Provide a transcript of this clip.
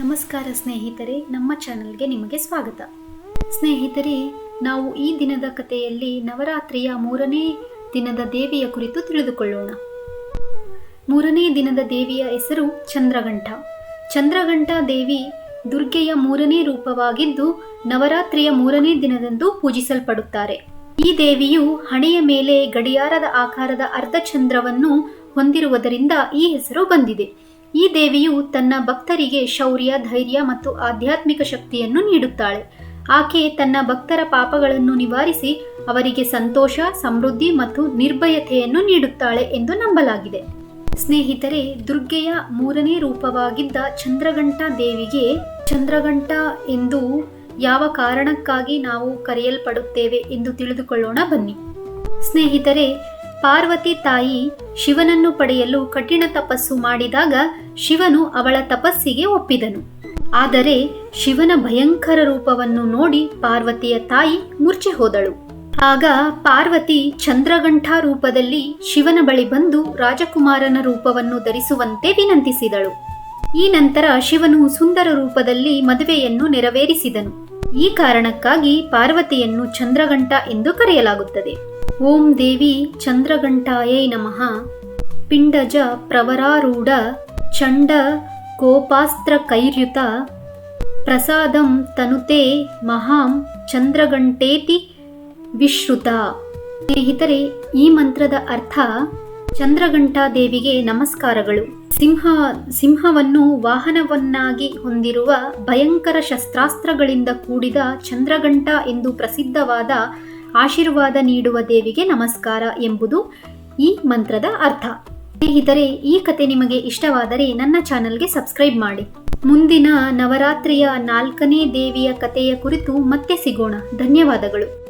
ನಮಸ್ಕಾರ ಸ್ನೇಹಿತರೆ, ನಮ್ಮ ಚಾನಲ್ಗೆ ನಿಮಗೆ ಸ್ವಾಗತ. ಸ್ನೇಹಿತರೆ, ನಾವು ಈ ದಿನದ ಕಥೆಯಲ್ಲಿ ನವರಾತ್ರಿಯ ಮೂರನೇ ದಿನದ ದೇವಿಯ ಕುರಿತು ತಿಳಿದುಕೊಳ್ಳೋಣ. ಮೂರನೇ ದಿನದ ದೇವಿಯ ಹೆಸರು ಚಂದ್ರಘಂಠ ಚಂದ್ರಘಂಠ ದೇವಿ ದುರ್ಗೆಯ ಮೂರನೇ ರೂಪವಾಗಿದ್ದು, ನವರಾತ್ರಿಯ ಮೂರನೇ ದಿನದಂದು ಪೂಜಿಸಲ್ಪಡುತ್ತಾರೆ. ಈ ದೇವಿಯು ಹಣೆಯ ಮೇಲೆ ಗಡಿಯಾರದ ಆಕಾರದ ಅರ್ಧಚಂದ್ರವನ್ನು ಹೊಂದಿರುವುದರಿಂದ ಈ ಹೆಸರು ಬಂದಿದೆ. ಈ ದೇವಿಯು ತನ್ನ ಭಕ್ತರಿಗೆ ಶೌರ್ಯ, ಧೈರ್ಯ ಮತ್ತು ಆಧ್ಯಾತ್ಮಿಕ ಶಕ್ತಿಯನ್ನು ನೀಡುತ್ತಾಳೆ. ಆಕೆ ತನ್ನ ಭಕ್ತರ ಪಾಪಗಳನ್ನು ನಿವಾರಿಸಿ ಅವರಿಗೆ ಸಂತೋಷ, ಸಮೃದ್ಧಿ ಮತ್ತು ನಿರ್ಭಯತೆಯನ್ನು ನೀಡುತ್ತಾಳೆ ಎಂದು ನಂಬಲಾಗಿದೆ. ಸ್ನೇಹಿತರೆ, ದುರ್ಗೆಯ ಮೂರನೇ ರೂಪವಾಗಿದ್ದ ಚಂದ್ರಘಂಟ ದೇವಿಗೆ ಚಂದ್ರಘಂಟ ಎಂದು ಯಾವ ಕಾರಣಕ್ಕಾಗಿ ನಾವು ಕರೆಯಲ್ಪಡುತ್ತೇವೆ ಎಂದು ತಿಳಿದುಕೊಳ್ಳೋಣ ಬನ್ನಿ. ಸ್ನೇಹಿತರೆ ಪಾರ್ವತಿ ತಾಯಿ ಶಿವನನ್ನು ಪಡೆಯಲು ಕಠಿಣ ತಪಸ್ಸು ಮಾಡಿದಾಗ ಶಿವನು ಅವಳ ತಪಸ್ಸಿಗೆ ಒಪ್ಪಿದನು. ಆದರೆ ಶಿವನ ಭಯಂಕರ ರೂಪವನ್ನು ನೋಡಿ ಪಾರ್ವತಿಯ ತಾಯಿ ಮುರ್ಚೆ ಹೋದಳು. ಆಗ ಪಾರ್ವತಿ ಚಂದ್ರಗಂಠ ರೂಪದಲ್ಲಿ ಶಿವನ ಬಳಿ ಬಂದು ರಾಜಕುಮಾರನ ರೂಪವನ್ನು ಧರಿಸುವಂತೆ ವಿನಂತಿಸಿದಳು. ಈ ನಂತರ ಶಿವನು ಸುಂದರ ರೂಪದಲ್ಲಿ ಮದುವೆಯನ್ನು ನೆರವೇರಿಸಿದನು. ಈ ಕಾರಣಕ್ಕಾಗಿ ಪಾರ್ವತಿಯನ್ನು ಚಂದ್ರಗಂಠ ಎಂದು ಕರೆಯಲಾಗುತ್ತದೆ. ಓಂ ದೇವಿ ಚಂದ್ರಘಂಟಾಯೈ ನಮಃ. ಪಿಂಡಜ ಪ್ರವರಾರೂಢ ಚಂಡ ಕೋಪಾಸ್ತ್ರ ಕೈರ್ಯುತ ಪ್ರಸಾದಂ ತನುತೆ ಮಹಾಂ ಚಂದ್ರಘಂಟೇತಿ ವಿಶ್ರುತ. ಸ್ನೇಹಿತರೆ, ಈ ಮಂತ್ರದ ಅರ್ಥ ಚಂದ್ರಘಂಟಾ ದೇವಿಗೆ ನಮಸ್ಕಾರಗಳು. ಸಿಂಹ, ಸಿಂಹವನ್ನು ವಾಹನವನ್ನಾಗಿ ಹೊಂದಿರುವ ಭಯಂಕರ ಶಸ್ತ್ರಾಸ್ತ್ರಗಳಿಂದ ಕೂಡಿದ ಚಂದ್ರಘಂಟ ಎಂದು ಪ್ರಸಿದ್ಧವಾದ ಆಶೀರ್ವಾದ ನೀಡುವ ದೇವಿಗೆ ನಮಸ್ಕಾರ ಎಂಬುದು ಈ ಮಂತ್ರದ ಅರ್ಥ. ಸ್ನೇಹಿತರೆ, ಈ ಕತೆ ನಿಮಗೆ ಇಷ್ಟವಾದರೆ ನನ್ನ ಚಾನಲ್ಗೆ ಸಬ್ಸ್ಕ್ರೈಬ್ ಮಾಡಿ. ಮುಂದಿನ ನವರಾತ್ರಿಯ ನಾಲ್ಕನೇ ದೇವಿಯ ಕಥೆಯ ಕುರಿತು ಮತ್ತೆ ಸಿಗೋಣ. ಧನ್ಯವಾದಗಳು.